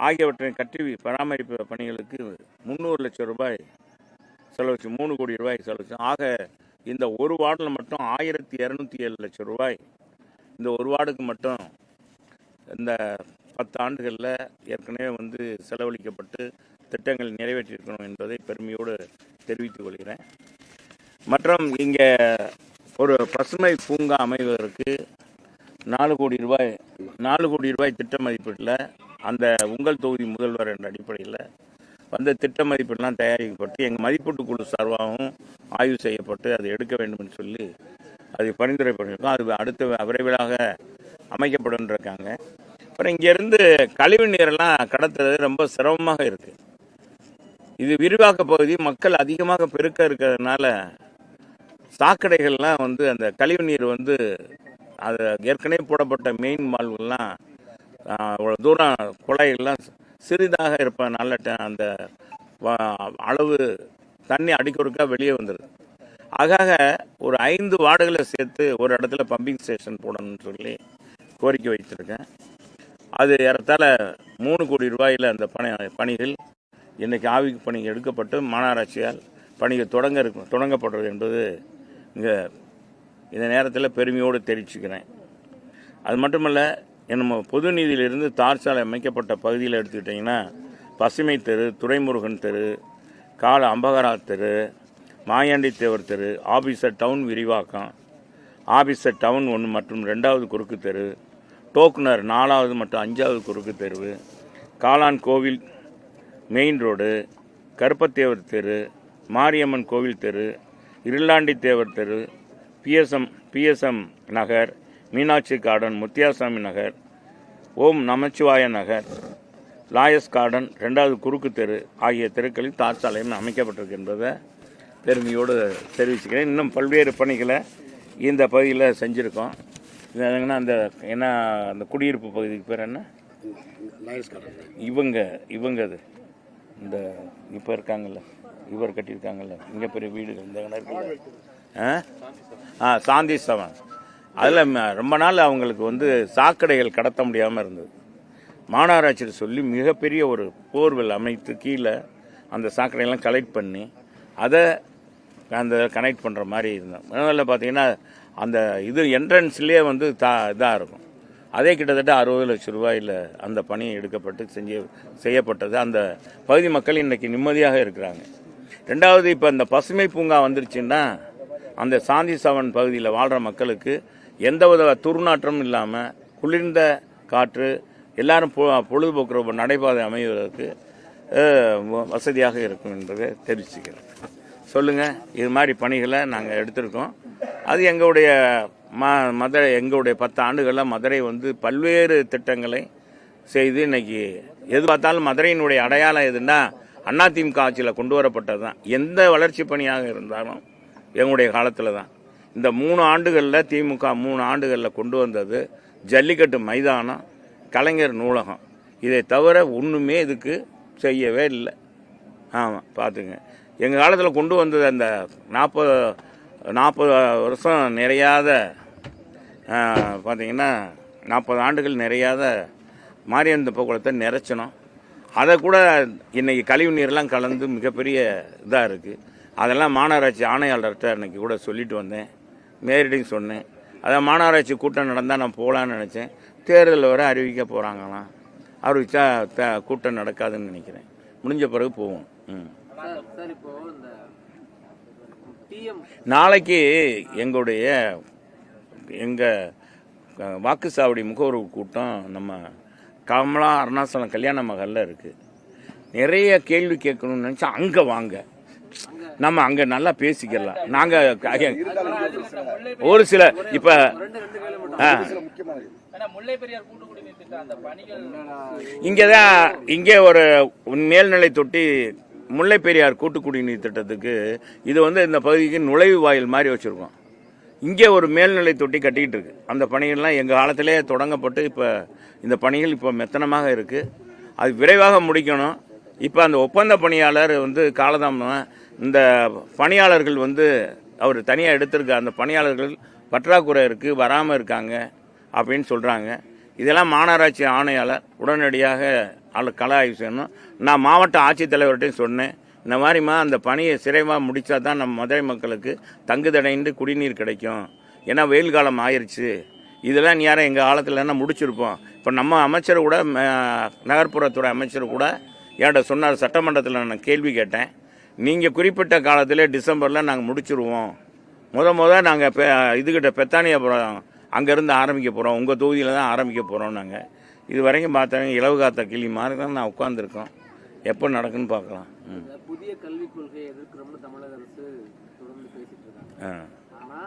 ஆகியவற்றை கட்டி பராமரிப்பு பணிகளுக்கு முந்நூறு லட்சம் ரூபாய் செலவச்சு மூணு கோடி ரூபாய் செலவச்சு ஆக இந்த ஒரு வார்டில் மட்டும் ஆயிரத்தி இரநூத்தி ஏழு லட்சம் ரூபாய். இந்த ஒரு வார்டுக்கு மட்டும் இந்த பத்து ஆண்டுகளில் ஏற்கனவே வந்து செலவழிக்கப்பட்டு திட்டங்கள் நிறைவேற்றியிருக்கணும் என்பதை பெருமையோடு தெரிவித்துக் கொள்கிறேன். மற்றும் இங்கே ஒரு பசுமை பூங்கா அமைவதற்கு நாலு கோடி ரூபாய் நாலு கோடி ரூபாய் திட்ட மதிப்பீட்டில் அந்த உங்கள் தொகுதி முதல்வர் என்ற அடிப்படையில் வந்த திட்ட மதிப்பெல்லாம் தயாரிக்கப்பட்டு எங்கள் மதிப்பீட்டு குழு சார்பாகவும் ஆய்வு செய்யப்பட்டு அதை எடுக்க வேண்டும் என்று சொல்லி அது பரிந்துரை பண்ணியிருக்கோம். அது அடுத்த விரைவிலாக அமைக்கப்படும் இருக்காங்க அப்புறம் இங்கேருந்து கழிவு நீரெல்லாம் கடத்துறது ரொம்ப சிரமமாக இருக்குது இது விரிவாக்க பகுதி மக்கள் அதிகமாக பெருக்க இருக்கிறதுனால சாக்கடைகள்லாம் வந்து அந்த கழிவு நீர் வந்து அது ஏற்கனவே போடப்பட்ட மெயின் மால்வெல்லாம் அவ்வளோ தூரம் குழாய்கள்லாம் சிறிதாக இருப்பதனால ட- அந்த அளவு தண்ணி அடிக்கொருக்கா வெளியே வந்துடுது ஆகாக ஒரு ஐந்து வார்டுகளை சேர்த்து ஒரு இடத்துல பம்பிங் ஸ்டேஷன் போடணும்னு சொல்லி கோரிக்கை வைத்திருக்கேன். அது ஏறத்தாழ மூணு கோடி ரூபாயில் அந்த பணி பணிகள் இன்றைக்கி ஆவிக்கு பணி எடுக்கப்பட்டு மாநகராட்சியால் பணிகள் தொடங்க இருக்கும் தொடங்கப்படுறது என்பது இங்கே இந்த நேரத்தில் பெருமையோடு தெரிவிச்சுக்கிறேன். அது மட்டுமல்ல நம்ம பொது நிதியிலிருந்து தார் சாலை அமைக்கப்பட்ட பகுதியில் எடுத்துக்கிட்டிங்கன்னா பசுமை தெரு துரைமுருகன் தெரு கால அம்பகரா தெரு மாயாண்டி தேவர் தெரு ஆபீசர் டவுன் விரிவாக்கம் ஆபீசர் டவுன் ஒன்று மற்றும் ரெண்டாவது குறுக்கு தெரு டோக்குனர் நாலாவது மற்றும் அஞ்சாவது குறுக்கு தெருவு காளான் கோவில் மெயின் ரோடு கருப்பத்தேவர் தெரு மாரியம்மன் கோவில் தெரு இருளாண்டி தேவர் தெரு PSM PSM Nagar Meenakshi garden Muthiyasamy Nagar Om Namachivaya Nagar லாயஸ் garden ரெண்டாவது குறுக்கு தெரு ஆகிய தெருக்களில் தார் சாலையம் அமைக்கப்பட்டிருக்கு என்பதை பெருமையோடு தெரிவிச்சுக்கிறேன். இன்னும் பல்வேறு பணிகளை இந்த பகுதியில் செஞ்சுருக்கோம். இது என்னங்கன்னா அந்த என்ன அந்த குடியிருப்பு பகுதிக்கு பேர் என்ன? இவங்க இவங்க அது. இந்த இப்போ இருக்காங்கல்ல இவர் கட்டியிருக்காங்கல்ல. இங்கே பெரிய வீடு இந்த ஆ? ஆ சாந்தி சவன். அதில் ரொம்ப நாள் அவங்களுக்கு வந்து சாக்கடைகள் கடத்த முடியாமல் இருந்தது. மாநகராட்சியில் சொல்லி மிகப்பெரிய ஒரு போர்வெல் அமைத்து கீழே அந்த சாக்கடையெல்லாம் கலெக்ட் பண்ணி அதை அந்த கனெக்ட் பண்ணுற மாதிரி இருந்தோம் முதல்ல பார்த்தீங்கன்னா அந்த இது என்ட்ரன்ஸ்லேயே வந்து தா இதாக இருக்கும். அதே கிட்டத்தட்ட அறுபது லட்சம் ரூபாயில் அந்த பணி எடுக்கப்பட்டு செஞ்சு செய்யப்பட்டது. அந்த பகுதி மக்கள் இன்றைக்கி நிம்மதியாக இருக்கிறாங்க. ரெண்டாவது இப்போ இந்த பசுமை பூங்கா வந்துருச்சுன்னா அந்த சாந்தி சவன் பகுதியில் வாழ்கிற மக்களுக்கு எந்தவித துர்நாற்றமும் இல்லாமல் குளிர்ந்த காற்று எல்லாரும் பொ- பொழுதுபோக்குற நடைபாதை அமைவதற்கு வ- வசதியாக இருக்கும் என்பதை தெரிவிச்சுக்கிறேன். சொல்லுங்கள் இது மாதிரி பணிகளை நாங்கள் எடுத்திருக்கோம். அது எங்களுடைய ம மதுரை எங்களுடைய பத்து ஆண்டுகளில் மதுரை வந்து பல்வேறு திட்டங்களை செய்து இன்னைக்கு எது பார்த்தாலும் மதுரையினுடைய அடையாளம் எதுன்னா அதிமுக ஆட்சியில் கொண்டு வரப்பட்டது தான் எந்த வளர்ச்சி பணியாக இருந்தாலும் எங்களுடைய காலத்தில் தான். இந்த மூணு ஆண்டுகளில் திமுக மூணு ஆண்டுகளில் கொண்டு வந்தது ஜல்லிக்கட்டு மைதானம் கலைஞர் நூலகம். இதை தவிர ஒன்றுமே இதுக்கு செய்யவே இல்லை. ஆமாம் பார்த்துங்க எங்கள் காலத்தில் கொண்டு வந்தது அந்த நாற்பது நாற்பது வருஷம் நிறையாத பார்த்திங்கன்னா பார்த்தீங்கன்னா நாற்பது ஆண்டுகள் நிறையாத மாரியந்த போக்குவரத்தை நிறைச்சணும் அதை கூட இன்றைக்கி கழிவு நீர்லாம் கலந்து மிகப்பெரிய இதாக இருக்குது அதெல்லாம் மாநகராட்சி ஆணையாளர்கிட்ட அன்றைக்கி கூட சொல்லிட்டு வந்தேன். மேரிடையும் சொன்னேன். அதான் மாநகராட்சி கூட்டம் நடந்தால் நான் போகலான்னு நினச்சேன். தேர்தல் வர அறிவிக்க போகிறாங்களாம் அறிவிச்சா த கூட்டம் நடக்காதுன்னு நினைக்கிறேன். முடிஞ்ச பிறகு போவோம். ம். நாளைக்கு எங்களுடைய எங்கள் வாக்குச்சாவடி முகவர்வு கூட்டம் நம்ம கமலா அருணாசலம் கல்யாண மகளில் இருக்குது நிறைய கேள்வி கேட்கணும்னு நினச்சா அங்கே வாங்க. நம்ம அங்கே நல்லா பேசிக்கலாம். நாங்கள் ஒரு சில இப்போ இங்கே தான் இங்கே ஒரு மேல்நிலை தொட்டி முல்லை பெரியார் கூட்டு குடிநீர் திட்டத்துக்கு இது வந்து இந்த பகுதிக்கு நுழைவு வாயில் மாதிரி வச்சுருக்கோம். இங்கே ஒரு மேல்நிலை தொட்டி கட்டிக்கிட்டு இருக்கு. அந்த பணிகள்லாம் எங்கள் காலத்திலே தொடங்கப்பட்டு இப்போ இந்த பணிகள் இப்போ மெத்தனமாக இருக்குது அது விரைவாக முடிக்கணும். இப்போ அந்த ஒப்பந்த பணியாளர் வந்து காலதாமதம் இந்த பணியாளர்கள் வந்து அவர் தனியாக எடுத்திருக்க அந்த பணியாளர்கள் பற்றாக்குறை இருக்குது வராமல் இருக்காங்க அப்படின்னு சொல்கிறாங்க இதெல்லாம் மாநகராட்சி ஆணையாளர் உடனடியாக அதில் கள ஆய்வு செய்யணும். நான் மாவட்ட ஆட்சித்தலைவர்கிட்டையும் சொன்னேன். இந்த மாதிரிம்மா அந்த பணியை சிறைவாக முடித்தா தான் நம்ம மதுரை மக்களுக்கு தங்குதடைந்து குடிநீர் கிடைக்கும். ஏன்னா வெயில் காலம் ஆயிடுச்சு இதெல்லாம் நீ யாரும் எங்கள் காலத்தில் என்ன முடிச்சிருப்போம்? இப்போ நம்ம அமைச்சர் கூட நகர்ப்புறத்துறை அமைச்சர் கூட என்கிட்ட சொன்னார். சட்டமன்றத்தில் நான் கேள்வி கேட்டேன். நீங்கள் குறிப்பிட்ட காலத்தில் டிசம்பரில் நாங்கள் முடிச்சிருவோம். முத முத நாங்கள் பெ இதுகிட்ட பெத்தானியாபுரம் அங்கேருந்து ஆரம்பிக்க போகிறோம் உங்கள் தொகுதியில் தான் ஆரம்பிக்க போகிறோம் நாங்கள் இது வரைக்கும் பார்த்தாங்க இலவு காத்த கிளி மாதிரி தான் நான் உட்காந்துருக்கோம் எப்போ நடக்குன்னு பார்க்கலாம். புதிய கல்விக் கொள்கையை எதிர்க்கிறோம்னு தமிழக அரசு தொடர்ந்து பேசிட்டு இருக்காங்க. ஆ. ஆனா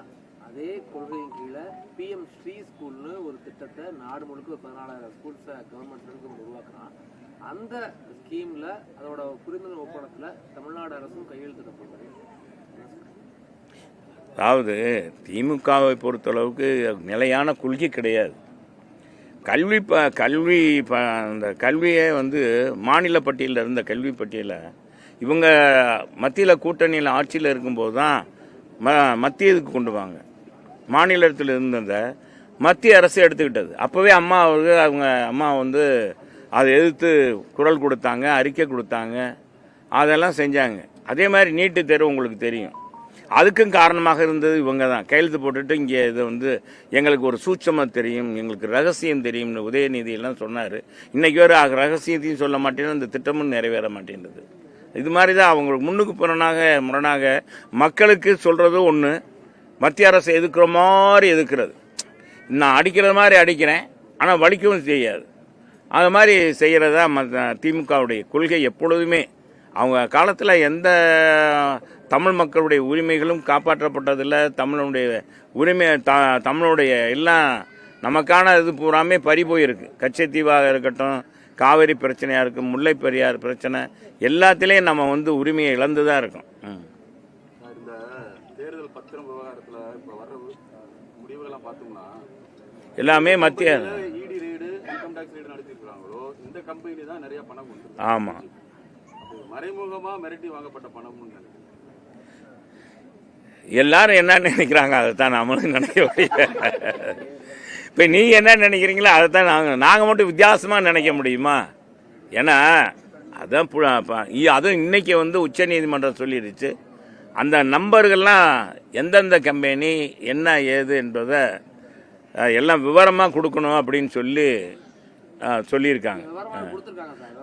அதே கொள்கையின் கீழே பிஎம் ஸ்ரீ ஸ்கூல்னு ஒரு திட்டத்தை நாடு முழுக்க பதினாலாயிரம் ஸ்கூல்ஸை கவர்மெண்ட் உருவாக்குறான். அந்த ஸ்கீம்ல அதோட புரிந்துணர்வு ஒப்பந்தத்தில் தமிழ்நாடு அரசும் கையெழுத்திட அதாவது திமுகவை பொறுத்தளவுக்கு நிலையான கொள்கை கிடையாது. கல்வி ப கல்வி ப அந்த கல்வியே வந்து மாநில பட்டியலில் இருந்த கல்வி பட்டியலை இவங்க மத்தியில் கூட்டணியில் ஆட்சியில் இருக்கும்போது தான் ம மத்தியதுக்கு கொண்டு வாங்க. மாநிலத்தில் இருந்ததை மத்திய அரசு எடுத்துக்கிட்டது. அப்போவே அம்மா அவருக்கு அவங்க அம்மா வந்து அதை எதிர்த்து குரல் கொடுத்தாங்க அறிக்கை கொடுத்தாங்க. அதெல்லாம் செஞ்சாங்க. அதே மாதிரி நீட்டு தேர்வு உங்களுக்கு தெரியும். அதுக்கும் காரணமாக இருந்தது இவங்க தான் கையெழுத்து போட்டுட்டு இங்கே இதை வந்து எங்களுக்கு ஒரு சூட்சமாக தெரியும் எங்களுக்கு ரகசியம் தெரியும்னு உதயநிதி எல்லாம் சொன்னார் இன்றைக்கி வேறு ரகசியத்தையும் சொல்ல மாட்டேன்னு அந்த திட்டமும் நிறைவேற மாட்டேன்றது. இது மாதிரி தான் அவங்களுக்கு முன்னுக்கு புறனாக முரணாக மக்களுக்கு சொல்கிறது ஒன்று மத்திய அரசு எதுக்குற மாதிரி எதுக்குறது? நான் அடிக்கிற மாதிரி அடிக்கிறேன் ஆனால் வலிக்கவும் செய்யாது. அது மாதிரி செய்கிறதா திமுகவுடைய கொள்கை எப்பொழுதுமே. அவங்க காலத்தில் எந்த தமிழ் மக்களுடைய உரிமைகளும் காப்பாற்றப்பட்டதில்லை. தமிழனுடைய உரிமை த தமிழுடைய எல்லாம் நமக்கான இது பூராமே பறி போயிருக்கு. கச்சத்தீவாக இருக்கட்டும் காவிரி பிரச்சனையாக இருக்கும் முல்லை பெரியார் பிரச்சனை எல்லாத்துலேயும் நம்ம வந்து உரிமையை இழந்து தான் இருக்கோம் எல்லாமே மத்திய இந்த கம்பெனி தான் நிறைய பணம் கொண்டு ஆமாம் மறைமுகமா மிரட்டி வாங்கப்பட்ட பணம்னு நினைக்கிறேன். எல்லாரும் என்ன நினைக்கிறாங்க அதை தான் நம்மளும் நினைக்க முடியல இப்போ நீங்கள் என்ன நினைக்கிறீங்களோ அதை தான் நாங்கள் நாங்கள் மட்டும் வித்தியாசமாக நினைக்க முடியுமா? ஏன்னா அதான் அதுவும் இன்னைக்கு வந்து உச்சநீதிமன்றம் சொல்லிடுச்சு. அந்த நம்பர்கள்லாம் எந்தெந்த கம்பெனி என்ன ஏது என்பதை எல்லாம் விவரமாக கொடுக்கணும் அப்படின்னு சொல்லி சொல்லியிருக்காங்க.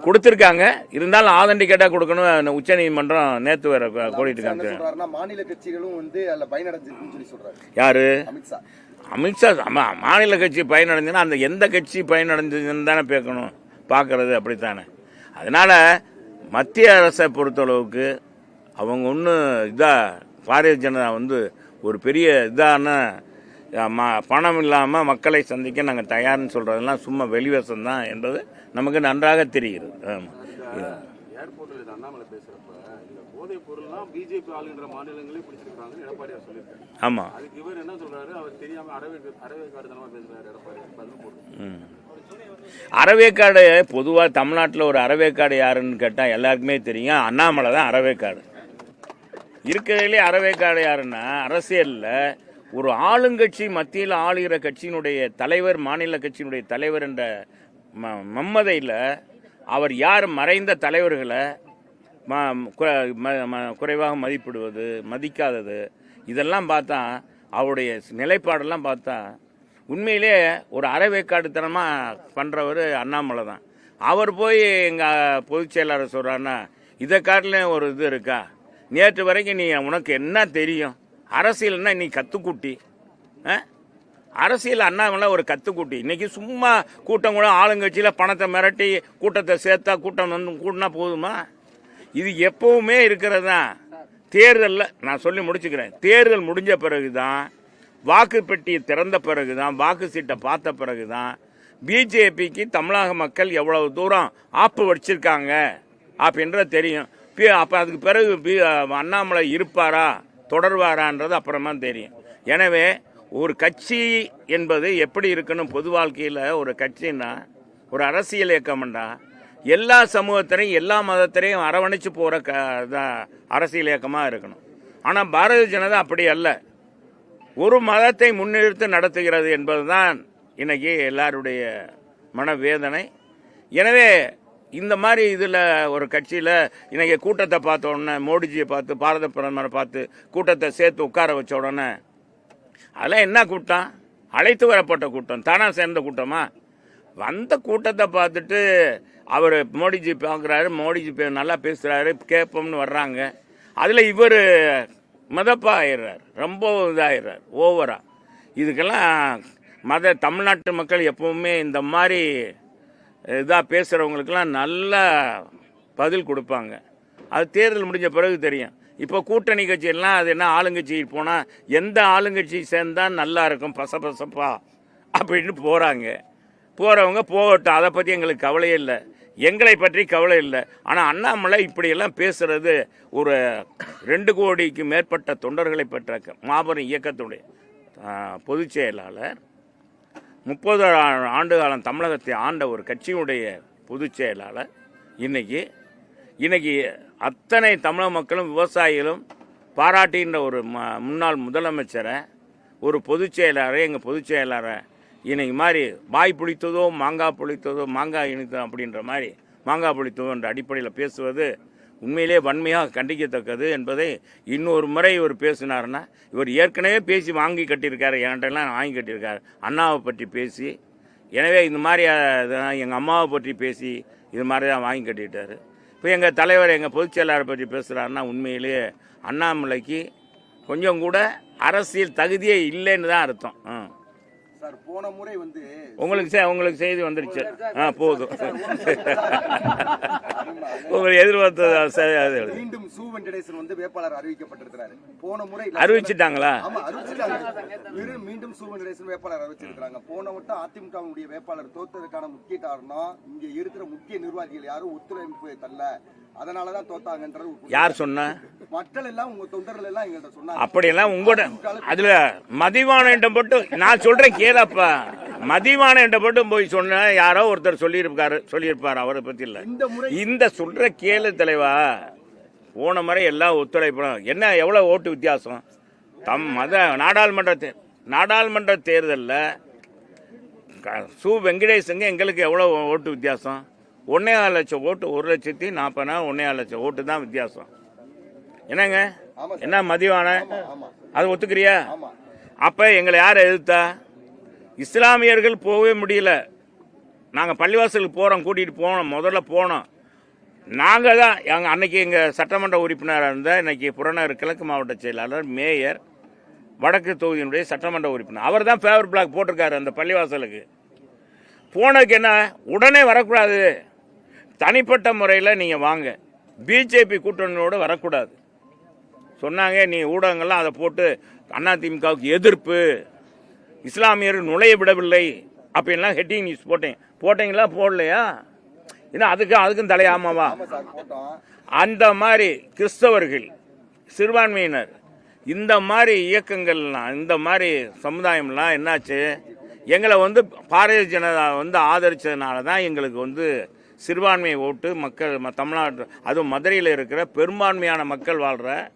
கொடுத்துருக்காங்க இருந்தாலும் ஆதண்டிகேட்டாக கொடுக்கணும். உச்சநீதிமன்றம் நேற்று வேற கோடிட்டு என்ன இருக்காங்க. சொல்றாருன்னா மாநில கட்சிகளும் வந்து அதுல பயனடைஞ்சிருக்குன்னு சொல்லி சொல்றாரு. யாரு? அமித்ஷா அமித்ஷா மாநில கட்சி பயனடைஞ்சுன்னா அந்த எந்த கட்சி பயனடைஞ்சதுன்னு தானே பேக்கணும். பார்க்கறது அப்படித்தானே. அதனால மத்திய அரசை பொறுத்தளவுக்கு அவங்க ஒன்றும் இதா பாரதிய ஜனதா வந்து ஒரு பெரிய இதான ம- பணம் இல்லாமல் மக்களை சந்திக்க நாங்கள் தயார்னு சொல்கிறதெல்லாம் சும்மா வெளிவசம் தான் என்பது நமக்கு நன்றாக தெரிகிறது. ஆமாம் ஆமாம். அறவேக்காடு பொதுவாக தமிழ்நாட்டில் ஒரு அறவேக்காடு யாருன்னு கேட்டால் எல்லாருக்குமே தெரியும். அண்ணாமலை தான் அறவேக்காடு. இருக்கிறதுலே அறவேக்காடு யாருன்னா அரசியலில் ஒரு ஆளுங்கட்சி மத்தியில் ஆளுகிற கட்சியினுடைய தலைவர் மாநில கட்சியினுடைய தலைவர் என்ற ம மம்மதையில் அவர் யார் மறைந்த தலைவர்களை ம ம- குறைவாக மதிப்பிடுவது மதிக்காதது இதெல்லாம் பார்த்தா அவருடைய நிலைப்பாடெல்லாம் பார்த்தா உண்மையிலே ஒரு அறவேக்காடுத்தனமாக பண்ணுறவர் அண்ணாமலை தான். அவர் போய் எங்கள் பொதுச் செயலாளர் சொல்கிறாருன்னா இதை காட்டிலும் ஒரு இது இருக்கா? நேற்று வரைக்கும் நீ உனக்கு என்ன தெரியும்? அரசியல்னா இன்றைக்கி கத்துக்குட்டி ஆ? அரசியல் அண்ணாமலை ஒரு கத்துக்குட்டி. இன்னைக்கு சும்மா கூட்டம் கூட ஆளுங்கட்சியில் பணத்தை மிரட்டி கூட்டத்தை சேர்த்தா கூட்டம் வந்து கூட்டினா போதுமா? இது எப்பவுமே இருக்கிறது? தான் தேர்தலில் நான் சொல்லி முடிச்சுக்கிறேன். தேர்தல் முடிஞ்ச பிறகு தான் வாக்கு பெட்டியை திறந்த பிறகு தான் வாக்கு சீட்டை பார்த்த பிறகு தான் பிஜேபிக்கு தமிழக மக்கள் எவ்வளவு தூரம் ஆப்பு வடிச்சிருக்காங்க அப்படின்றது தெரியும். பி- அப்போ அதுக்கு பிறகு பி அண்ணாமலை இருப்பாரா? தொடர்வாரான்றது அப்புறமா தெரியும். எனவே ஒரு கட்சி என்பது எப்படி இருக்கணும் பொது வாழ்க்கையில் ஒரு கட்சின்னா ஒரு அரசியல் இயக்கம்டா எல்லா சமூகத்திலையும் எல்லா மதத்திலையும் அரவணைச்சு போகிற க அரசியல் இயக்கமாக இருக்கணும். ஆனால் பாரதிய ஜனதா அப்படி அல்ல. ஒரு மதத்தை முன்னிறுத்து நடத்துகிறது என்பதுதான் இன்னைக்கு எல்லாருடைய மனவேதனை. எனவே இந்த மாதிரி இதில் ஒரு கட்சியில் இன்றைக்கி கூட்டத்தை பார்த்த உடனே மோடிஜியை பார்த்து பாரத பிரதமரை பார்த்து கூட்டத்தை சேர்த்து உட்கார வச்ச உடனே அதெல்லாம் என்ன கூட்டம்? அழைத்து வரப்பட்ட கூட்டம். தானாக சேர்ந்த கூட்டமா? வந்த கூட்டத்தை பார்த்துட்டு அவர் மோடிஜி பார்க்குறாரு மோடிஜி நல்லா பேசுகிறாரு கேட்போம்னு வர்றாங்க. அதில் இவர் மதப்பா ஆயிடுறார் ரொம்ப இதாகிடுறார் ஓவராக இதுக்கெல்லாம் மத தமிழ்நாட்டு மக்கள் எப்பவுமே இந்த மாதிரி இதாக பேசுகிறவங்களுக்கெல்லாம் நல்ல பதில் கொடுப்பாங்க. அது தேர்தல் முடிஞ்ச பிறகு தெரியும். இப்போ கூட்டணி கட்சியெல்லாம் அது என்ன ஆளுங்கட்சி போனால் எந்த ஆளுங்கட்சி சேர்ந்தால் நல்லா இருக்கும் பசபசப்பா அப்படின்னு போகிறாங்க போகிறவங்க போகட்டும் அதை பற்றி எங்களுக்கு கவலையே இல்லை. எங்களை பற்றி கவலை இல்லை. ஆனால் அண்ணாமலை இப்படியெல்லாம் பேசுகிறது ஒரு ரெண்டு கோடிக்கு மேற்பட்ட தொண்டர்களை பெற்ற மாபெரும் இயக்கத்துடைய பொதுச் செயலாளர் முப்பது ஆண்டு காலம் தமிழகத்தை ஆண்ட ஒரு கட்சியுடைய பொதுச் செயலாளர் இன்னைக்கு. இன்னைக்கு அத்தனை தமிழக மக்களும் விவசாயிகளும் பாராட்டுகின்ற ஒரு ம முன்னாள் முதலமைச்சரை ஒரு பொதுச் செயலாளரை எங்கள் பொதுச் செயலாளரை இன்னைக்கு மாதிரி வாய் புளித்ததோ மாங்காய் புளித்ததோ மாங்காய் இனித்ததோ அப்படின்ற மாதிரி மாங்காய் புளித்ததோ என்ற அடிப்படையில் பேசுவது உண்மையிலே வன்மையாக கண்டிக்கத்தக்கது என்பதை இன்னொரு முறை இவர் பேசினாருன்னா இவர் ஏற்கனவே பேசி வாங்கி கட்டியிருக்காரு என்கிட்டலாம் வாங்கி கட்டியிருக்காரு. அண்ணாவை பற்றி பேசி எனவே இந்த மாதிரி எங்கள் அம்மாவை பற்றி பேசி இது மாதிரி தான் வாங்கி கட்டிட்டார். இப்போ எங்கள் தலைவர் எங்கள் பொதுச் செயலாளரை பற்றி பேசுகிறாருன்னா உண்மையிலேயே அண்ணாமலைக்கு கொஞ்சம் கூட அரசியல் தகுதியே இல்லைன்னு தான் அர்த்தம். ஆ. சார் போன முறை வந்து உங்களுக்கு உங்களுக்கு செய்தி வந்துருச்சு. ஆ போதும். உங்களுக்கு எதிர்பார்த்தது. மீண்டும் சு வெங்கடேசன் வந்து வேட்பாளர் அறிவிக்கப்பட்டிருக்கிறாரு. போன முறை அறிவிச்சிட்டாங்களா? ஆமா அறிவிச்சிட்டாங்க. மீண்டும் மீண்டும் சு வெங்கடேசன் வேட்பாளர் அறிவிச்சிருக்காங்க போன வட்டம் அதிமுகவுடைய வேட்பாளர் தோத்ததுக்கான முக்கிய காரணம் இங்க இருக்கிற முக்கிய நிர்வாகிகள் யாரும் ஒத்துழைப்பு தரல. அதனாலதான் தோத்தாங்கன்றது. யார் சொன்னா? மக்கள் எல்லாம் உங்க தொண்டர்கள் எல்லாம் எங்கள்கிட்ட சொன்னாங்க. அப்படியெல்லாம் உங்களோட அதுல மதிவான மட்டும் நான் சொல்றேன் கேளப்பா மதிவான மட்டும் போய் சொன்ன யாரோ ஒருத்தர் சொல்லியிருப்பாரு சொல்லியிருப்பாரு அவரை பத்தி இல்ல. இந்த சொல்ற கேளு தலைவா போன முறை எல்லாம் ஒத்துழைப்போம் என்ன எவ்வளவு ஓட்டு வித்தியாசம்? தம் மத நாடாளுமன்ற தே- நாடாளுமன்ற தேர்தலில் சு. வெங்கடேசங்க எங்களுக்கு எவ்வளோ ஓட்டு வித்தியாசம்? ஒன்னே கால் லட்சம் ஓட்டு ஒரு லட்சத்தி நாற்பதாயிரம் ஒன்னே கால் லட்சம் ஓட்டு தான் வித்தியாசம். என்னங்க. என்ன மதிவான? அது ஒத்துக்கிறியா? அப்ப எங்களை யார் எதிர்த்தா? இஸ்லாமியர்கள் போகவே முடியல. நாங்கள் பள்ளிவாசலுக்கு போகிறோம் கூட்டிகிட்டு போனோம் முதல்ல போனோம். நாங்கள் தான் எங்கள் அன்னைக்கு எங்கள் சட்டமன்ற உறுப்பினராக இருந்த இன்றைக்கி புறநகர் கிழக்கு மாவட்ட செயலாளர் மேயர் வடக்கு தொகுதியினுடைய சட்டமன்ற உறுப்பினர். அவர் தான் ஃபேவர் பிளாக் போட்டிருக்காரு அந்த பள்ளிவாசலுக்கு. போனதுக்கு என்ன உடனே வரக்கூடாது. தனிப்பட்ட முறையில் நீங்கள் வாங்க. பிஜேபி கூட்டணியோடு வரக்கூடாது. சொன்னாங்க நீ ஊடகங்கள்லாம் அதை போட்டு அதிமுகவுக்கு எதிர்ப்பு. இஸ்லாமியர் நுழைய விடவில்லை அப்படின்லாம் ஹெட்டிங் நியூஸ் போட்டேன். போட்டீங்களா? போடலையா? ஏன்னா அதுக்கு அதுக்கும் தலையாமாவா? அந்த மாதிரி கிறிஸ்தவர்கள் சிறுபான்மையினர் இந்த மாதிரி இயக்கங்கள்லாம் இந்த மாதிரி சமுதாயம்லாம் என்னாச்சு? எங்களை வந்து பாரதிய ஜனதா வந்து ஆதரிச்சதுனால தான் எங்களுக்கு வந்து சிறுபான்மை ஓட்டு மக்கள் ம- தமிழ்நாட்டு அதுவும் மதுரையில் இருக்கிற பெரும்பான்மையான மக்கள் வாழ்கிற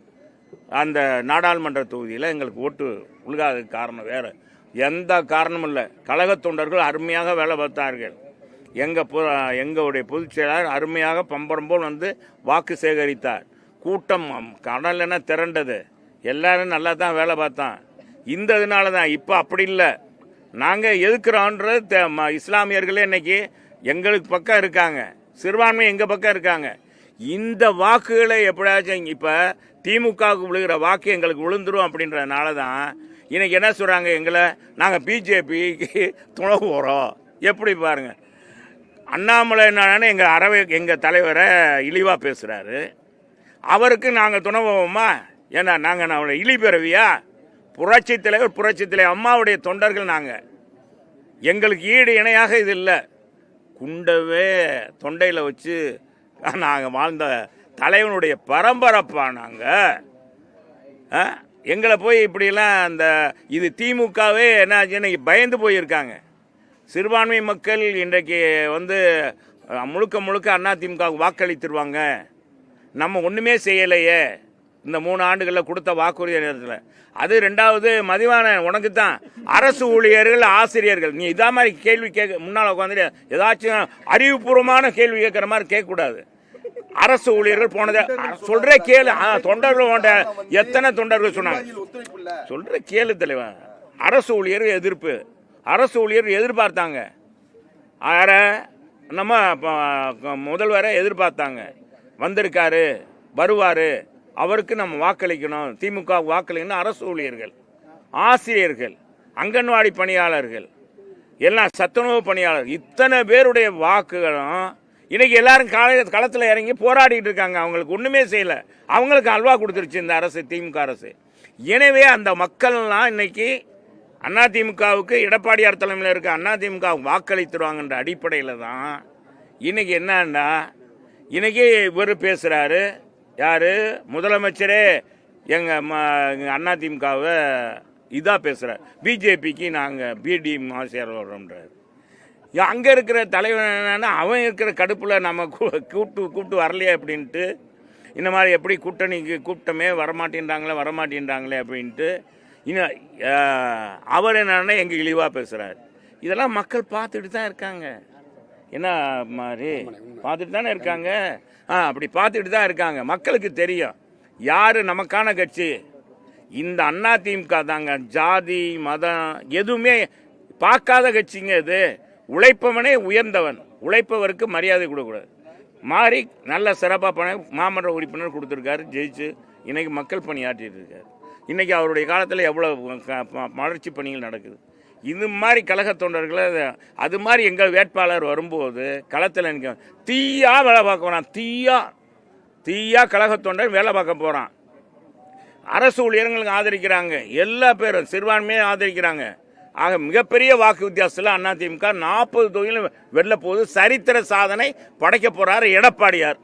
அந்த நாடாளுமன்ற தொகுதியில் எங்களுக்கு ஓட்டு உழுகாததுக்கு காரணம் வேறு. எந்த காரணமும் இல்லை கழகத் தொண்டர்கள் அருமையாக வேலை பார்த்தார்கள். எங்கள் பொ எங்களுடைய பொதுச் செயலாளர் அருமையாக பம்பரம்போல் வந்து வாக்கு சேகரித்தார். கூட்டம் கடல் என்ன திரண்டது. எல்லாரும் நல்லா தான் வேலை பார்த்தான். இந்த இதனால தான் இப்போ அப்படி இல்லை. நாங்கள் எதுக்குறோன்றது ம- இஸ்லாமியர்களே இன்னைக்கு எங்களுக்கு பக்கம் இருக்காங்க. சிறுபான்மை எங்கள் பக்கம் இருக்காங்க. இந்த வாக்குகளை எப்படியாச்சும் இப்போ திமுகவுக்கு விழுகிற வாக்கு எங்களுக்கு விழுந்துரும் அப்படின்றதுனால தான் இன்றைக்கி என்ன சொல்கிறாங்க எங்களை? நாங்கள் பிஜேபிக்கு துணை போகிறோம் எப்படி பாருங்கள் அண்ணாமலை என்னன்னு எங்கள் அறவை எங்கள் தலைவரை இழிவாக பேசுகிறாரு அவருக்கு நாங்கள் துணை போவோமா? ஏன்னா நாங்கள் அவளை இழி பிறவியா புரட்சி தலைவர் புரட்சி தலைவர் அம்மாவுடைய தொண்டர்கள் நாங்கள் எங்களுக்கு ஈடு இணையாக இது இல்லை. குண்டவே தொண்டையில் வச்சு நாங்கள் வாழ்ந்த தலைவனுடைய பரம்பரப்பா நாங்கள் எங்களை போய் இப்படிலாம் அந்த இது திமுகவே என்ன ஆச்சுன்னு பயந்து போயிருக்காங்க. சிறுபான்மை மக்கள் இன்றைக்கு வந்து முழுக்க முழுக்க அண்ணா திமுகவுக்கு வாக்களித்துருவாங்க. நம்ம ஒன்றுமே செய்யலையே. இந்த மூணு ஆண்டுகளில் கொடுத்த வாக்குறுதி நேரத்தில் அது ரெண்டாவது மதிவான உனக்கு தான் அரசு ஊழியர்கள் ஆசிரியர்கள். நீ இதா மாதிரி கேள்வி கேட்க முன்னால் உட்காந்துட்டு ஏதாச்சும் அறிவுபூர்வமான கேள்வி கேட்குற மாதிரி கேட்கக்கூடாது. அரசு ஊழியர்கள் போனது சொல்ற கேளு. ஆ, தொண்டர்கள் எத்தனை தொண்டர்கள் சொன்னாங்க. சொல்ற கேளு தலைவன் அரசு ஊழியர் எதிர்ப்பு. அரசு ஊழியர் எதிர்பார்த்தாங்க. யார நம்ம முதல்வரை எதிர்பார்த்தாங்க. வந்திருக்காரு வருவாரு. அவருக்கு நம்ம வாக்களிக்கணும். திமுக வாக்களிக்கணும். அரசு ஊழியர்கள் ஆசிரியர்கள் அங்கன்வாடி பணியாளர்கள் எல்லாம் சத்துணவு பணியாளர் இத்தனை பேருடைய வாக்குகளும் இன்னைக்கு எல்லாரும் கால களத்தில் இறங்கி போராடிட்டு இருக்காங்க. அவங்களுக்கு ஒன்றுமே செய்யலை. அவங்களுக்கு அல்வா கொடுத்துருச்சு இந்த அரசு திமுக அரசு. எனவே அந்த மக்கள்லாம் இன்னைக்கு அதிமுகவுக்கு எடப்பாடியார் தலைமையில் இருக்க அதிமுக வாக்களித்துருவாங்கன்ற அடிப்படையில் தான் இன்றைக்கி என்னன்னா இன்றைக்கி இவர் பேசுகிறாரு யார்? முதலமைச்சரே எங்கள் அதிமுகவை இதாக பேசுகிறார் பிஜேபிக்கு நாங்கள் பிடி மாசியார் வர்றோம்ன்றார் அங்கே இருக்கிற தலைவன் என்னன்னா அவன் இருக்கிற கடுப்பில் நம்ம கூ- கூப்பிட்டு கூப்பிட்டு வரலையே அப்படின்ட்டு இந்த மாதிரி எப்படி கூட்டணிக்கு கூப்பிட்டமே வரமாட்டேன்றாங்களே வரமாட்டேன்றாங்களே அப்படின்ட்டு இன்னும் அவர் என்னன்னா எங்கள் இழிவாக பேசுகிறார் இதெல்லாம் மக்கள் பார்த்துட்டு தான் இருக்காங்க. என்ன மாதிரி? பார்த்துட்டு தானே இருக்காங்க? ஆ அப்படி பார்த்துட்டு தான் இருக்காங்க. மக்களுக்கு தெரியும். யார் நமக்கான கட்சி? இந்த அண்ணா திமுக தாங்க. ஜாதி மதம் எதுவுமே பார்க்காத கட்சிங்க இது. உழைப்பவனே உயர்ந்தவன். உழைப்பவருக்கு மரியாதை கொடுக்கக்கூடாது. மாறி நல்ல சிறப்பாக பண்ண மாமன்ற உறுப்பினர் கொடுத்துருக்காரு ஜெயிச்சு இன்னைக்கு மக்கள் பணியாற்றிட்டு இருக்காரு. இன்றைக்கி அவருடைய காலத்தில் எவ்வளோ க- வளர்ச்சி பணிகள் நடக்குது. இது மாதிரி கழக தொண்டர்களை அது மாதிரி எங்கள் வேட்பாளர் வரும்போது களத்தில் எனக்கு தீயாக வேலை பார்க்க தீயா. தீயா கழக தொண்டர் வேலை பார்க்க போகிறான் அரசு ஊழியர்களுக்கு ஆதரிக்கிறாங்க. எல்லா பேரும் சிறுபான்மையை ஆதரிக்கிறாங்க. ஆக மிகப்பெரிய வாக்கு வித்தியாசத்தில் அதிமுக நாற்பது தொகுதியிலும் வெல்ல போது சரித்திர சாதனை படைக்க போறாரு எடப்பாடியார்.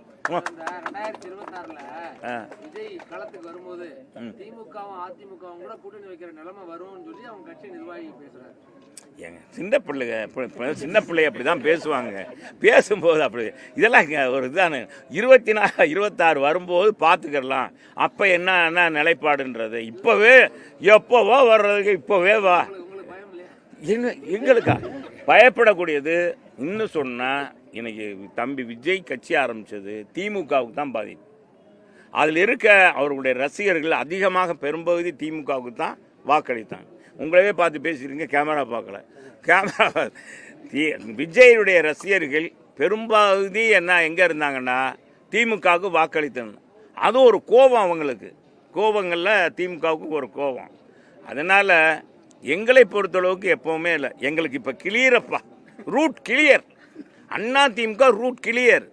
ஏங்க சின்ன பிள்ளைங்க சின்ன பிள்ளை அப்படி தான் பேசுவாங்க. பேசும்போது அப்படி இதெல்லாம் ஒரு இதான. இருபத்தி நாலு இருபத்தாறு வரும்போது பார்த்துக்கிடலாம் அப்போ என்ன என்ன நிலைப்பாடுன்றது? இப்போவே எப்போவோ வர்றதுக்கு இப்போவே வா உங்களுக்கு பயம் இல்லையா எங்க எங்களுக்கா? பயப்படக்கூடியது இன்னும் சொன்னால் இன்னைக்கு தம்பி விஜய் கட்சி ஆரம்பித்தது திமுகவுக்கு தான் பாதிப்பு அதில் இருக்க அவர்களுடைய ரசிகர்கள் அதிகமாக பெரும்பகுதி திமுகவுக்கு தான் வாக்களித்தாங்க. உங்களவே பார்த்து பேசிக்கிறீங்க கேமரா பார்க்கல. கேமரா தி- ரசிகர்கள் பெரும்பகுதி என்ன எங்கே இருந்தாங்கன்னா திமுகவுக்கு வாக்களித்தணும் அது ஒரு கோபம் அவங்களுக்கு. கோபங்களில் திமுகவுக்கு ஒரு கோபம். அதனால் எங்களை பொறுத்தளவுக்கு எப்போவுமே இல்லை. எங்களுக்கு இப்போ கிளியரப்பா route clear Anna DMK route clear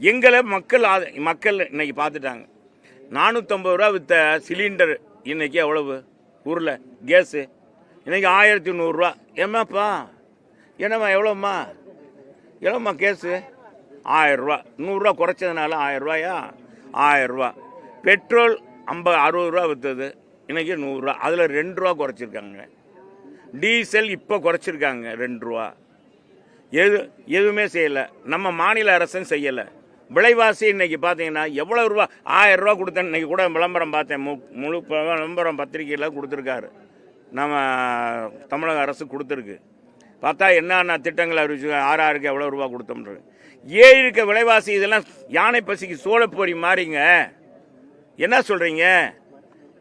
எங்களை மக்கள் மக்கள் இன்னைக்கு பார்த்துட்டாங்க. நானூற்றம்பது ரூபா வித்த சிலிண்டர் இன்னைக்கு எவ்வளவு? ஊரில் கேஸு இன்னைக்கு ஆயிரத்தி நூறுரூவா ஏமாப்பா என்னம்மா எவ்வளோம்மா எவ்வளோம்மா கேஸு ஆயிரரூவா நூறுரூவா குறைச்சதுனால ஆயிரரூவாயா ஆயிரரூவா பெட்ரோல் ஐம்பது அறுபது ரூபா விற்றுது இன்றைக்கி நூறுரூவா. அதில் ரெண்டு ரூபா குறைச்சிருக்காங்க. டீசல் இப்போ குறைச்சிருக்காங்க ரெண்டு ரூபா. எது எதுவுமே செய்யலை. நம்ம மாநில அரசும் செய்யலை. விலைவாசி இன்றைக்கி பார்த்தீங்கன்னா எவ்வளோ ரூபா? ஆயிரம் ரூபா கொடுத்தேன். இன்னைக்கு கூட விளம்பரம் பார்த்தேன். மு முழு ப- விளம்பரம் பத்திரிகையில் கொடுத்துருக்காரு. நம்ம தமிழக அரசு கொடுத்துருக்கு. பார்த்தா என்னென்ன திட்டங்கள் அறிவிச்சு ஆறு ஆறுக்கு எவ்வளோ ரூபா கொடுத்தோம்ன்றது ஏழு இருக்க விலைவாசி இதெல்லாம் யானை பசிக்கு சோழப்பொறி மாறிங்க. என்ன சொல்கிறீங்க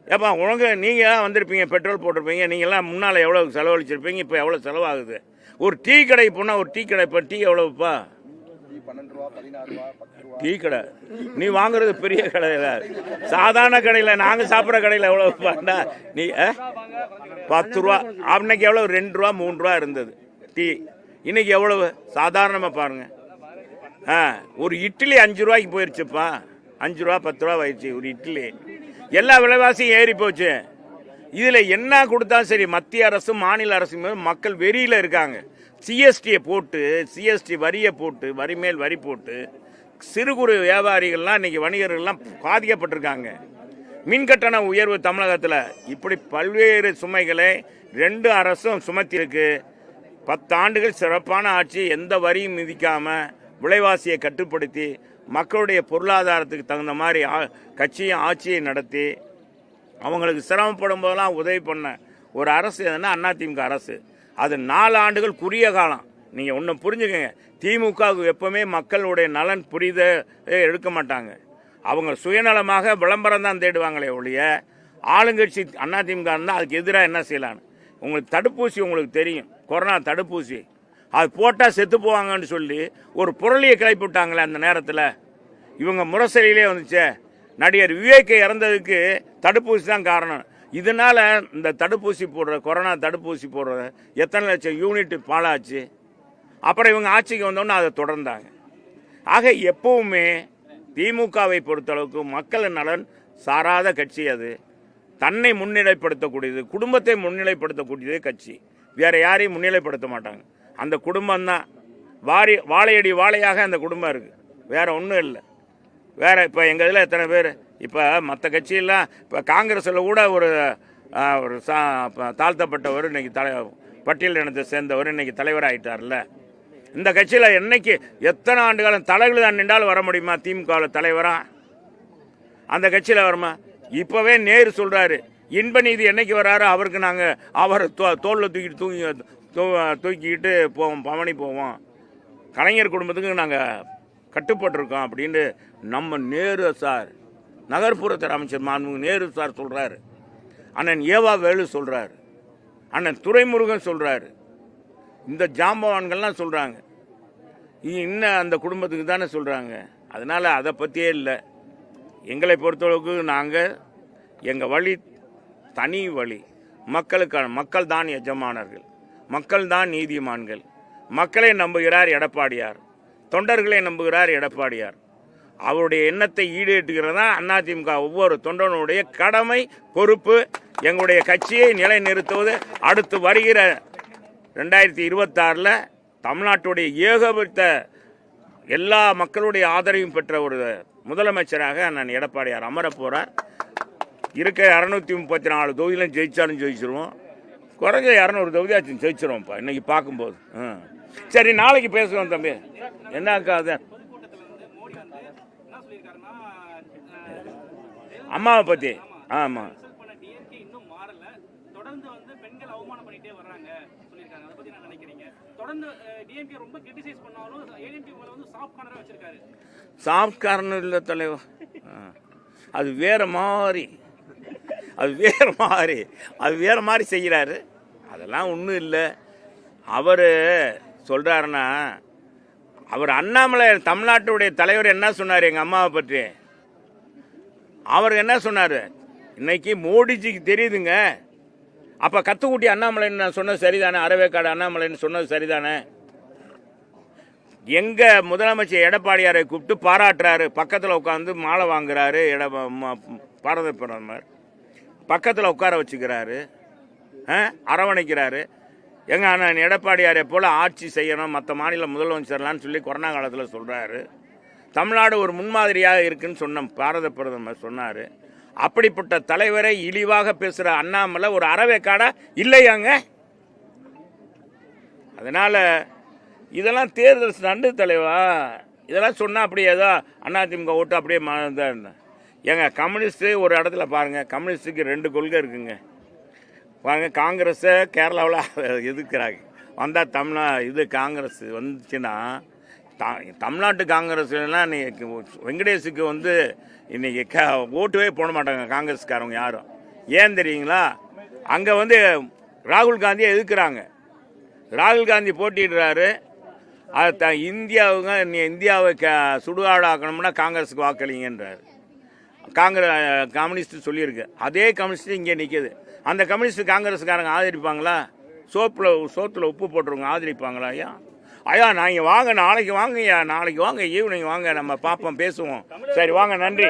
ஏப்பா உனக்கு நீங்கள் வந்திருப்பீங்க பெட்ரோல் போட்டிருப்பீங்க நீங்கள்லாம் முன்னால் எவ்வளோ செலவழிச்சிருப்பீங்க இப்போ எவ்வளோ செலவாகுது? ஒரு டீ கடை போனால் ஒரு டீ கடை இப்போ டீ எவ்வளோப்பா டீ கடை. நீ வாங்குறது பெரிய கடையில் சாதாரண கடையில் நாங்கள் சாப்பிட்ற கடையில் எவ்வளோ பாண்டா நீ ஆ? பத்து ரூபா. அன்னைக்கு எவ்வளோ ரெண்டு ரூபா மூணு ரூபா இருந்தது டீ. இன்னைக்கு எவ்வளவு? சாதாரணமாக பாருங்க. ஆ ஒரு இட்லி அஞ்சு ரூபாய்க்கு போயிருச்சுப்பா. அஞ்சு ரூபா பத்து ரூபா ஆயிடுச்சு ஒரு இட்லி. எல்லா விலைவாசியும் ஏறி போச்சு. இதில் என்ன கொடுத்தாலும் சரி மத்திய அரசும் மாநில அரசும் மக்கள் வெறியில் இருக்காங்க. சிஎஸ்டியை போட்டு சிஎஸ்டி வரியை போட்டு வரி மேல் வரி போட்டு சிறு குறு வியாபாரிகள்லாம் இன்னைக்கு வணிகர்கள்லாம் பாதிக்கப்பட்டிருக்காங்க. மின்கட்டண உயர்வு தமிழகத்தில். இப்படி பல்வேறு சுமைகளை ரெண்டு அரசும் சுமத்தியிருக்கு. பத்து ஆண்டுகள் சிறப்பான ஆட்சி எந்த வரியும் மிதிக்காமல் விலைவாசியை கட்டுப்படுத்தி மக்களுடைய பொருளாதாரத்துக்கு தகுந்த மாதிரி கட்சியும் ஆட்சியை நடத்தி அவங்களுக்கு சிரமப்படும் போதெல்லாம் உதவி பண்ண ஒரு அரசு எதுனா அதிமுக அரசு. அது நாலு ஆண்டுகள் குறுகிய காலம். நீங்கள் ஒன்று புரிஞ்சுக்கங்க. திமுகவுக்கு எப்பவுமே மக்களுடைய நலன் புரித எடுக்க மாட்டாங்க. அவங்க சுயநலமாக விளம்பரம் தான் தேடுவாங்களே ஒழிய ஆளுங்கட்சி அதிமுக இருந்தால் அதுக்கு எதிராக என்ன செய்யலான்னு. உங்களுக்கு தடுப்பூசி உங்களுக்கு தெரியும். கொரோனா தடுப்பூசி. அது போட்டால் செத்து போவாங்கன்னு சொல்லி ஒரு புரளியை கிளப்பி விட்டாங்களே அந்த நேரத்தில். இவங்க முரசரியிலே வந்துச்சே. நடிகர் விவேக் இறந்ததுக்கு தடுப்பூசி தான் காரணம். இதனால் இந்த தடுப்பூசி போடுற கொரோனா தடுப்பூசி போடுற எத்தனை லட்சம் யூனிட் பாலாச்சு அப்புறம் இவங்க ஆட்சிக்கு வந்தோன்னே அதை தொடர்ந்தாங்க. ஆக எப்பவுமே திமுகவை பொறுத்தளவுக்கு மக்கள் நலன் சாராத கட்சி அது. தன்னை முன்னிலைப்படுத்தக்கூடியது குடும்பத்தை முன்னிலைப்படுத்தக்கூடியது கட்சி. வேறு யாரையும் முன்னிலைப்படுத்த மாட்டாங்க. அந்த குடும்பம் தான் வாரி வாழையடி வாழையாக அந்த குடும்பம் இருக்குது வேறு ஒன்றும் இல்லை. வேற இப்போ எங்கள் இதில் எத்தனை பேர்? இப்போ மற்ற கட்சியெல்லாம் இப்போ காங்கிரஸில் கூட ஒரு ஒரு சா தாழ்த்தப்பட்டவர் இன்னைக்கு தலை பட்டியல் இனத்தை சேர்ந்தவர் இன்றைக்கி தலைவர் ஆகிட்டார்ல இந்த கட்சியில் என்னைக்கு எத்தனை ஆண்டு காலம் தலைகள் தான் நின்றாலும் வர முடியுமா திமுகவில் தலைவராக அந்த கட்சியில் வருமா? இப்போவே நேரு சொல்கிறாரு இன்ப நீதி என்னைக்கு வராரோ அவருக்கு நாங்கள் அவர் தோ தோளில் தூக்கிட்டு தூங்கி தூக்கிக்கிட்டு போவோம் பவனி போவோம். கலைஞர் குடும்பத்துக்கு நாங்கள் கட்டுப்பட்டிருக்கோம் அப்படின்னு நம்ம நேரு சார் நகர்ப்புறத்துறை அமைச்சர் மாண்புமிகு நேரு சார் சொல்கிறாரு அண்ணன் ஏவா வேலு சொல்கிறாரு அண்ணன் துரைமுருகன் சொல்கிறாரு இந்த ஜாம்பவான்கள்லாம் சொல்கிறாங்க இன்னும் அந்த குடும்பத்துக்கு தானே சொல்கிறாங்க அதனால் அதை பற்றியே இல்லை. எங்களை பொறுத்தளவுக்கு நாங்கள் எங்கள் வழி தனி வழி. மக்களுக்கான மக்கள் தான் எஜமானர்கள் மக்கள் தான் நீதிமான்கள். மக்களை நம்புகிறார் எடப்பாடியார். தொண்டர்களை நம்புகிறார் எடப்பாடியார். அவருடைய எண்ணத்தை ஈடேற்றுகிறதா அதிமுக ஒவ்வொரு தொண்டனுடைய கடமை பொறுப்பு எங்களுடைய கட்சியை நிலைநிறுத்துவது. அடுத்து வருகிற ரெண்டாயிரத்தி இருபத்தாறில் தமிழ்நாட்டுடைய ஏகபட்ச எல்லா மக்களுடைய ஆதரவையும் பெற்ற ஒரு முதலமைச்சராக நான் எடப்பாடியார் அமரப் போகிறார் இருக்க இரநூத்தி முப்பத்தி நாலு தொகுதியிலும் ஜெயிச்சாலும் ஜெயிச்சிருவோம். குறைஞ்ச இரநூறு தொகுதியாச்சும் ஜெயிச்சிருவோம்ப்பா இன்னைக்கு பார்க்கும்போது. ம் சரி நாளைக்கு பேசுவோம் தம்பி. என்னக்கா அது? அம்மாவை பற்றி ஆமாம் சாஃப்ட் இல்லை தலைவர் அது வேற மாதிரி. அது வேற மாதிரி. அது வேறு மாதிரி செய்கிறாரு. அதெல்லாம் ஒன்றும் இல்லை. அவர் சொல்கிறாருன்னா அவர் அண்ணாமலை தமிழ்நாட்டுடைய தலைவர் என்ன சொன்னார் எங்கள் அம்மாவை பற்றி? அவர் என்ன சொன்னார்? இன்னைக்கு மோடிஜிக்கு தெரியுதுங்க. அப்போ கத்துக்குட்டி அண்ணாமலைன்னு நான் சொன்னது சரிதானே? அறவேக்காடு அண்ணாமலைன்னு சொன்னது சரிதானே? எங்கள் முதலமைச்சர் எடப்பாடியாரை கூப்பிட்டு பாராட்டுறாரு. பக்கத்தில் உட்காந்து மாலை வாங்குறாரு. எட ம- பாரத பிரதமர். பக்கத்தில் உட்கார வச்சுக்கிறாரு. ஆ? அரவணைக்கிறாரு. எங்க அண்ணன் எடப்பாடியாரை போல் ஆட்சி செய்யணும் மற்ற மாநில முதலமைச்சர்லான்னு சொல்லி கொரோனா காலத்தில் சொல்கிறாரு தமிழ்நாடு ஒரு முன்மாதிரியாக இருக்குன்னு சொன்ன பாரத பிரதமர் சொன்னார். அப்படிப்பட்ட தலைவரை இழிவாக பேசுகிற அண்ணாமலை ஒரு அறவேக்காடா இல்லையாங்க அதனால் இதெல்லாம் தேர்தல் நண்டு தலைவா. இதெல்லாம் சொன்னால் அப்படியே ஏதோ அதிமுக ஓட்டு அப்படியே தான் ஏங்க கம்யூனிஸ்ட்டு ஒரு இடத்துல பாருங்கள் கம்யூனிஸ்ட்டுக்கு ரெண்டு கொள்கை இருக்குங்க. பாருங்கள் காங்கிரஸை கேரளாவில் எதிர்க்கிறாங்க. வந்தால் தமிழ்நா இது காங்கிரஸ் வந்துச்சுன்னா த- தமிழ்நாட்டு காங்கிரஸ்லாம் இன்றைக்கி வெங்கடேஷுக்கு வந்து இன்றைக்கி க ஓட்டுவே போட மாட்டாங்க காங்கிரஸ்காரவங்க யாரும். ஏன் தெரியுங்களா? அங்கே வந்து ராகுல் காந்தியை எதிர்க்கிறாங்க. ராகுல் காந்தி போட்டிடுறாரு அதை த இந்தியாவுங்க நீ இந்தியாவை க சுடுகாடாக்கணும்னா காங்கிரஸுக்கு வாக்களிங்கன்றார். காங்கிரஸ் கம்யூனிஸ்ட் சொல்லியிருக்கு. அதே கம்யூனிஸ்ட் இங்கே நிற்கிது அந்த கம்யூனிஸ்ட் காங்கிரஸ்காரங்க ஆதரிப்பாங்களா? சோப்பில் சோத்தில் உப்பு போட்டுருவங்க ஆதரிப்பாங்களா ஐயா? ஐயா நாங்கள் வாங்க நாளைக்கு வாங்க ஐயா நாளைக்கு வாங்க ஈவினிங் வாங்க நம்ம பார்ப்போம் பேசுவோம். சரி வாங்க நன்றி.